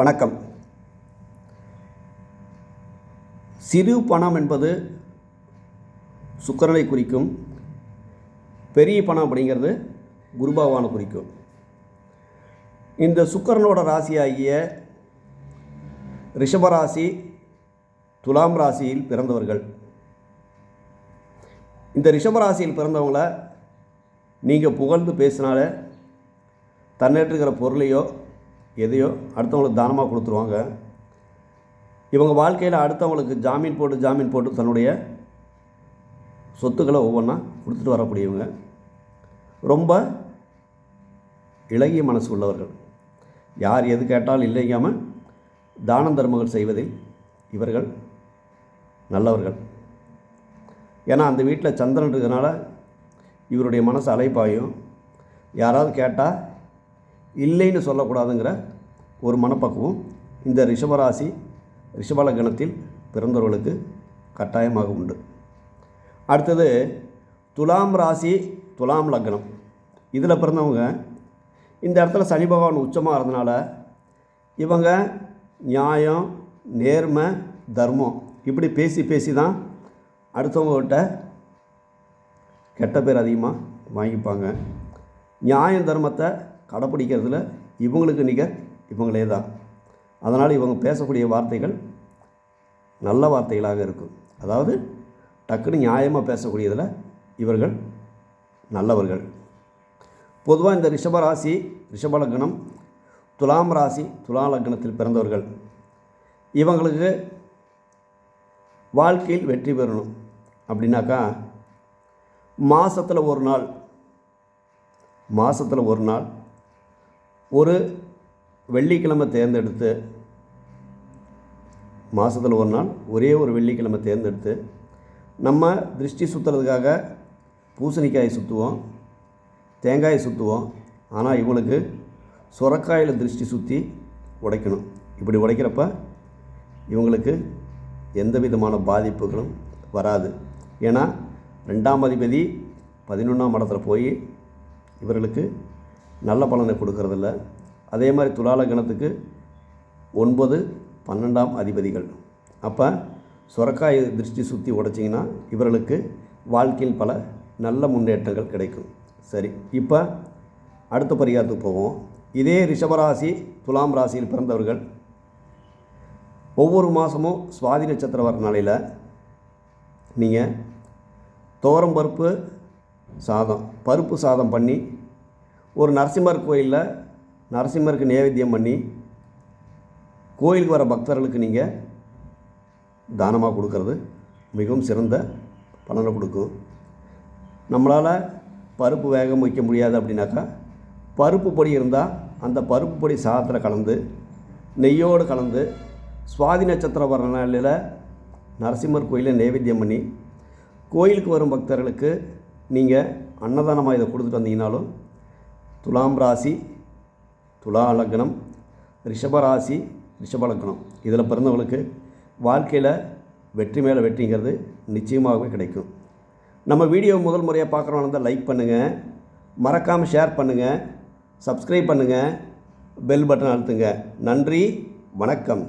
வணக்கம். சிறு பணம் என்பது சுக்கரனை குறிக்கும் பெரிய பணம் அப்படிங்கிறது குரு பகவானை குறிக்கும். இந்த சுக்கரனோட ராசியாகிய ரிஷபராசி துலாம் ராசியில் பிறந்தவர்கள். இந்த ரிஷபராசியில் பிறந்தவங்கள நீங்கள் புகழ்ந்து பேசினாலே தன்னேற்றுக்கிற பொருளையோ எதையோ அடுத்தவங்களுக்கு தானமாக கொடுத்துருவாங்க. இவங்க வாழ்க்கையில் அடுத்தவங்களுக்கு ஜாமீன் போட்டு ஜாமீன் போட்டு தன்னுடைய சொத்துக்களை ஒவ்வொன்றா கொடுத்துட்டு வரக்கூடியவங்க. ரொம்ப இளகிய மனசு உள்ளவர்கள். யார் எது கேட்டாலும் இல்லைங்காமல் தான தர்மங்கள் செய்வதில் இவர்கள் நல்லவர்கள். ஏன்னா அந்த வீட்டில் சந்திரன் இருக்கிறனால இவருடைய மனசு அலைப்பாயும். யாராவது கேட்டால் இல்லைன்னு சொல்லக்கூடாதுங்கிற ஒரு மனப்பக்குவம் இந்த ரிஷபராசி ரிஷபலகணத்தில் பிறந்தவர்களுக்கு கட்டாயமாக உண்டு. அடுத்தது துலாம் ராசி துலாம் லக்னம். இதில் பிறந்தவங்க இந்த இடத்துல சனி பகவான் உச்சமாக இருந்தனால இவங்க நியாயம் நேர்மை தர்மம் இப்படி பேசி பேசி தான் அடுத்தவங்ககிட்ட கெட்ட பேர் அதிகமாக வாங்கிப்பாங்க. நியாயம் தர்மத்தை கடைப்பிடிக்கிறதுல இவங்களுக்கு நிகர் இவங்களே தான் அதனால் இவங்க பேசக்கூடிய வார்த்தைகள் நல்ல வார்த்தைகளாக இருக்கும். அதாவது டக்குன்னு நியாயமாக பேசக்கூடியதில் இவர்கள் நல்லவர்கள். பொதுவாக இந்த ரிஷப ராசி ரிஷப லக்னம் துலாம் ராசி துலா லக்னத்தில் பிறந்தவர்கள். இவங்களுக்கு வாழ்க்கையில் வெற்றி பெறணும். அப்படின்னாக்கா மாதத்தில் ஒரு நாள் மாதத்தில் ஒரு நாள் ஒரு வெள்ளிக்கிழமை தேர்ந்தெடுத்து மாதத்தில் ஒரு நாள் ஒரே ஒரு வெள்ளிக்கிழமை தேர்ந்தெடுத்து நம்ம திருஷ்டி சுற்றுறதுக்காக பூசணிக்காய் சுற்றுவோம் தேங்காயை சுற்றுவோம் ஆனால் இவங்களுக்கு சுரக்காயில் திருஷ்டி சுற்றி உடைக்கணும். இப்படி உடைக்கிறப்ப இவங்களுக்கு எந்த விதமான பாதிப்புகளும் வராது. ஏன்னா ரெண்டாம் அதிபதி பதினொன்றாம் இடத்துல போய் இவர்களுக்கு நல்ல பலனை கொடுக்கறதில்ல. அதே மாதிரி துலால கணத்துக்கு ஒன்பது பன்னெண்டாம் அதிபதிகள். அப்போ சுரக்காய் திருஷ்டி சுற்றி உடைச்சிங்கன்னா இவர்களுக்கு வாழ்க்கையில் பல நல்ல முன்னேற்றங்கள் கிடைக்கும். சரி இப்போ அடுத்த பரிகாரத்துக்கு போவோம். இதே ரிஷபராசி துலாம் ராசியில் பிறந்தவர்கள் ஒவ்வொரு மாதமும் சுவாதி நட்சத்திரம் வர நாளையில் நீங்கள் துவரம் பருப்பு சாதம் பருப்பு சாதம் பண்ணி ஒரு நரசிம்மர் கோயிலில் நரசிம்மருக்கு நேவேத்தியம் பண்ணி கோயிலுக்கு வர பக்தர்களுக்கு நீங்கள் தானமாக கொடுக்கறது மிகவும் சிறந்த பலனை கொடுக்கும். நம்மளால் பருப்பு வேகம் வைக்க முடியாது அப்படின்னாக்கா பருப்பு பொடி இருந்தால் அந்த பருப்பு பொடி சாதத்தில் கலந்து நெய்யோடு கலந்து சுவாதி நட்சத்திரம் வர நாளில் நரசிம்மர் கோயிலில் நைவேத்தியம் பண்ணி கோயிலுக்கு வரும் பக்தர்களுக்கு நீங்கள் அன்னதானமாக இதை கொடுத்துட்டு வந்தீங்கனாலும் துலாம் ராசி துலா லக்னம் ரிஷபராசி ரிஷபலக்னம் இதில் பிறந்தவங்களுக்கு வாழ்க்கையில் வெற்றி மேலே வெற்றிங்கிறது நிச்சயமாகவே கிடைக்கும். நம்ம வீடியோ முதல் முறையாக பார்க்குறவங்க இருந்தால் லைக் பண்ணுங்கள் மறக்காமல் ஷேர் பண்ணுங்கள் சப்ஸ்கிரைப் பண்ணுங்கள் பெல் பட்டன் அழுத்துங்க. நன்றி வணக்கம்.